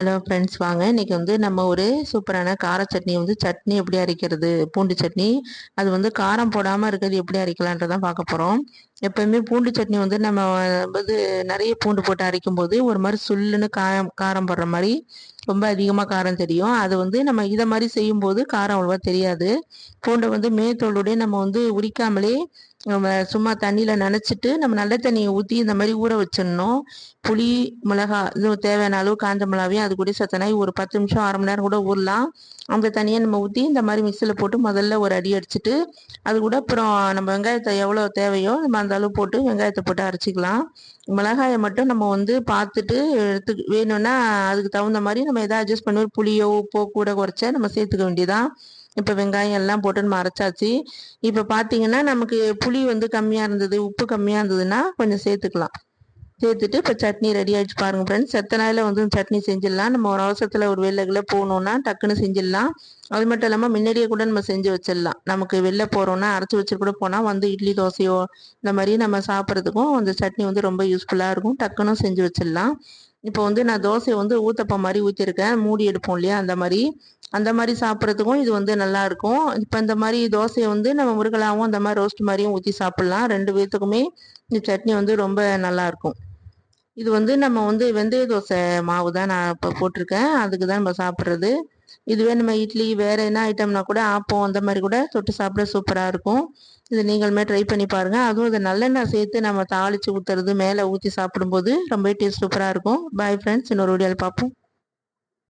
Hello friends வாங்க. இன்றைக்கி வந்து நம்ம ஒரு சூப்பரான கார சட்னி வந்து சட்னி எப்படி அரைக்கிறது? பூண்டு சட்னி. அது வந்து காரம் போடாமல் இருக்கிறது எப்படி அரைக்கலான்றதான் பார்க்க போகிறோம் எப்போயுமே பூண்டு சட்னி வந்து நம்ம வந்து நிறைய பூண்டு போட்டு அரைக்கும் போது ஒரு மாதிரி சுல்லுன்னு காரம் காரம் போடுற மாதிரி ரொம்ப அதிகமாக காரம் தெரியும். அது வந்து நம்ம இதை மாதிரி செய்யும்போது காரம் அவ்வளோவா தெரியாது. பூண்டை வந்து மேத்தோளுடைய நம்ம வந்து உரிக்காமலே நம்ம சும்மா தண்ணியில் நினச்சிட்டு நம்ம நல்ல தண்ணியை ஊற்றி இந்த மாதிரி ஊற வச்சிடணும். புளி மிளகா இது தேவையான அளவு காஞ்ச மிளகாவையும் அது கூட சத்தனாய் ஒரு பத்து நிமிஷம் அரை மணி நேரம் கூட ஊறலாம். அந்த தண்ணியை நம்ம ஊற்றி இந்த மாதிரி மிக்சியில் போட்டு முதல்ல ஒரு அடி அடிச்சுட்டு அது கூட அப்புறம் நம்ம வெங்காயத்தை எவ்வளோ தேவையோ நம்ம அந்த அளவு போட்டு வெங்காயத்தை போட்டு அரைச்சிக்கலாம். மிளகாயை மட்டும் நம்ம வந்து பார்த்துட்டு எடுத்து வேணும்னா அதுக்கு தகுந்த மாதிரி நம்ம எதாவது அட்ஜஸ்ட் பண்ணி புளியோ உப்போ கூட குறைச்சா நம்ம சேர்த்துக்க வேண்டியதான் இப்போ வெங்காயம் எல்லாம் போட்டு நம்ம அரைச்சாச்சு. இப்போ பார்த்தீங்கன்னா நமக்கு புளி வந்து கம்மியாக இருந்தது உப்பு கம்மியாக இருந்ததுன்னா கொஞ்சம் சேர்த்துக்கலாம். சேர்த்துட்டு இப்போ சட்னி ரெடி ஆகிடுச்சு பாருங்கள் ஃப்ரெண்ட்ஸ் செத்த நாளில் வந்து சட்னி செஞ்சிடலாம்? நம்ம ஒரு அவசரத்தில் ஒரு வெளில போகணுன்னா டக்குன்னு செஞ்சிடலாம். அது மட்டும் இல்லாமல் முன்னாடியே கூட நம்ம செஞ்சு வச்சிடலாம். நமக்கு வெளில போகிறோன்னா அரைச்சி வச்சுட்டு கூட போனால் வந்து இட்லி தோசையோ இந்த மாதிரி நம்ம சாப்பிட்றதுக்கும் அந்த சட்னி வந்து ரொம்ப யூஸ்ஃபுல்லாக இருக்கும். டக்குன்னு செஞ்சு வச்சிடலாம். இப்போ வந்து நான் தோசையை வந்து ஊத்தப்பம் மாதிரி ஊற்றிருக்கேன் மூடி எடுப்போம் இல்லையா? அந்த மாதிரி. அந்த மாதிரி சாப்பிட்றதுக்கும் இது வந்து நல்லா இருக்கும். இப்போ இந்த மாதிரி தோசையை வந்து நம்ம முருகலாவும் அந்த மாதிரி ரோஸ்ட் மாதிரியும் ஊற்றி சாப்பிட்லாம். ரெண்டு பேர்த்துக்குமே இந்த சட்னி வந்து ரொம்ப நல்லாயிருக்கும் இது வந்து நம்ம வந்து வெந்தய தோசை மாவு தான் நான் இப்போ போட்டிருக்கேன். அதுக்கு தான் நம்ம சாப்பிட்றது. இதுவே நம்ம இட்லி வேறு என்ன ஐட்டம்னா கூட ஆப்பம் அந்த மாதிரி கூட தொட்டு சாப்பிட சூப்பராக இருக்கும். இது நீங்களுமே ட்ரை பண்ணி பாருங்கள் அதுவும் இதை நல்லெண்ணெய் சேர்த்து நம்ம தாளித்து ஊற்றுறது மேலே ஊற்றி சாப்பிடும்போது ரொம்பவே டேஸ்ட் சூப்பராக இருக்கும். பாய் ஃப்ரெண்ட்ஸ் இன்னொரு வீடியோவில் பார்ப்போம்.